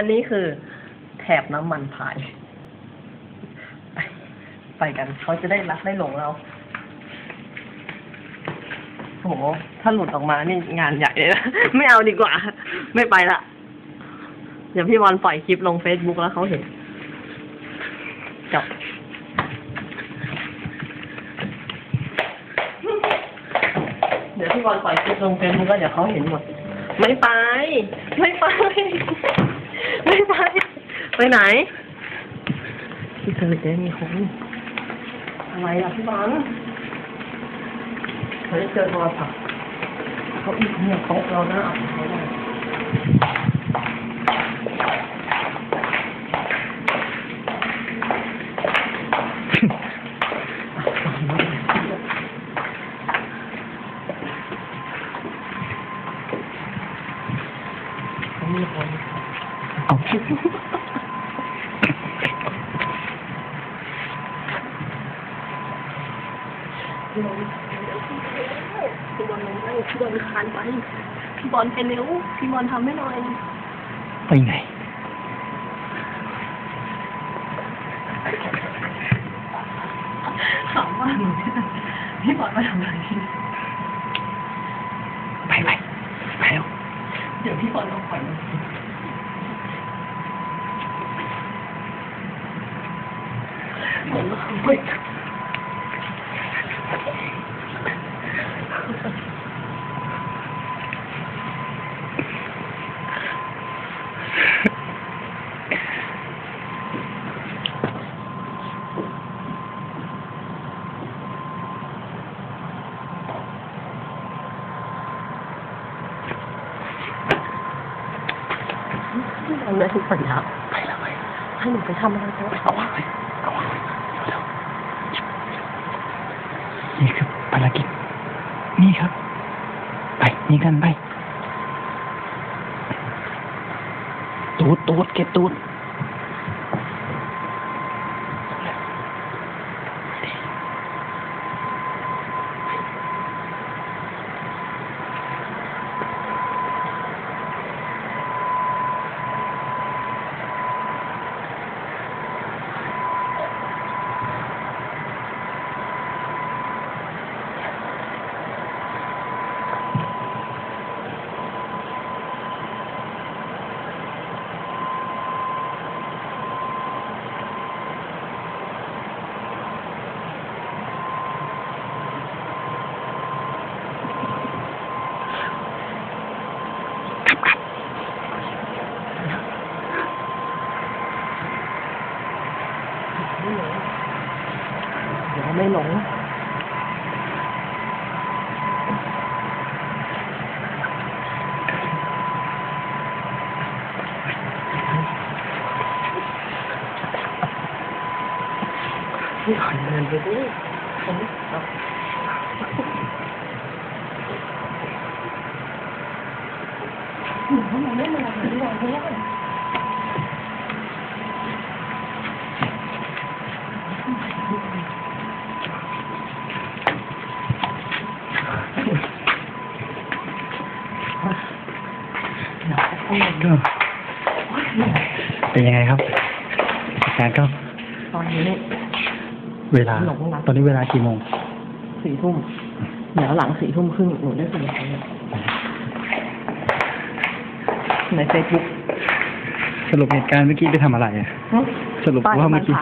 อันนี้คือแถบน้ำมันพายไปไปกันเขาจะได้รักได้หลงเราโหถ้าหลุดออกมานี่งานใหญ่เลยนะ ไม่เอาดีกว่า ไม่ไปละ เดี๋ยวพี่บอลปล่อยคลิปลงเฟซบุ๊กแล้วเขาเห็นจบเดี๋ยวพี่บอลปล่อยคลิปลงเฟซบุ๊กแล้วเดี๋ยวเขาเห็นหมด ไม่ไป ไม่ไป ไม่ไปไปไหนพี่เคยเจอมีคนอะไรอะพี่บอลเขาจะเจอโทรศัพท์เขาอีกเนี่ยโต๊ะเรานะเอาไปได้ พี่บอลพี่บอลลงไปพี่บอลคานไป พี่บอลเป็นเร็ว พี่บอลทำให้หน่อย ไปไหนถามว่าพี่บอลมาทำอะไรไปไปไปแล้วเดี๋ยวพี่บอลเอาปล่อยมันผมก็เฮ้ยเอน ครับไปแล้วไปให้หนูไปทำอะไรกันเขาอะ เอาเร็วนี่คือภารกิจ นี่ครับ ไปนี่กันไปตูดตูดเก็บตูด เดี๋ยวไม่หลงนี่ขอเงินไปดิผมเอาหนูทำไมไม่มาหนูไม่ได้ ก็เป็นยังไงครับอาการก็ตอนนี้เวลาหลงรักตอนนี้เวลากี่โมงสี่ทุ่มเดี๋ยวหลังสี่ทุ่มครึ่งหนูได้ส่งไป ในเฟซบุ๊กสรุปเหตุการณ์เมื่อกี้ไปทำอะไรอะสรุปว่าเมื่อกี้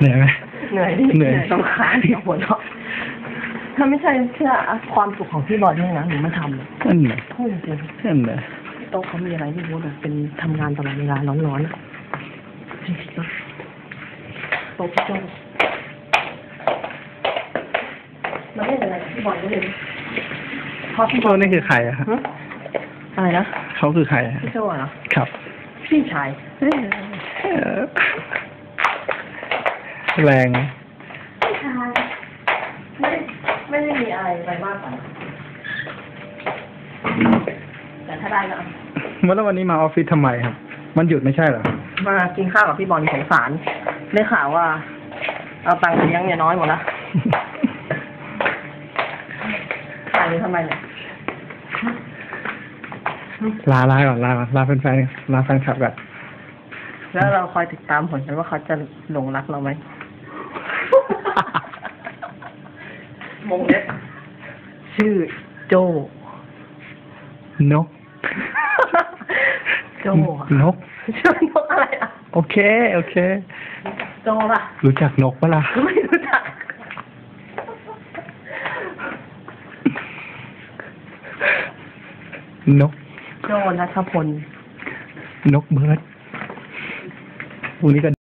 เหนื่อยไหมเหนื่อยดิเหนื่อยต้องค้างกับหัวเราะถ้าไม่ใช่เพื่อความสุขของพี่บอลนี่นะหนูไม่ทำเลยนั่นแหละพูดจริงนั่นแหละๆโต๊ะเขามีอะไรที่พูดอะเป็นทำงานตลอดเวลาร้อนๆอะจริงๆโต๊ะพี่โจ้มันไม่เป็นอะไรกับพี่บอลเลยเพราะพี่พี่โจนี่คือใครอะฮะฮะ อะไรนะเขาคือใครอะพี่โจ้เหรอครับ พี่ชายเฮ้ยเอ่อแรงไหมพี่ชายไม่ไม่ได้มีอะไรไปมากกว่านั้นแต่ถ้าได้ก็เอาแล้ววันนี้มาออฟฟิศทำไมครับ มันหยุดไม่ใช่เหรอมากินข้าวกับพี่บอลสงสารได้ข่าวว่า เอาตังค์ไปเลี้ยงเมียน้อยหมดละถ่ายไปทำไมเนี่ย ลาลาก่อนลาก่อนลาแฟนๆลาแฟนคลับก่อนแล้วเราคอยติดตามผลกันว่าเขาจะหลงรักเราไหมมงเล็บชื่อโจนก โจอะนกชื่อนกอะไรอะ โอเค โอเค โจป่ะ รู้จักนกปะล่ะ ไม่รู้จัก นก โจนัทพล นกเบิร์ดพวกนี้ก็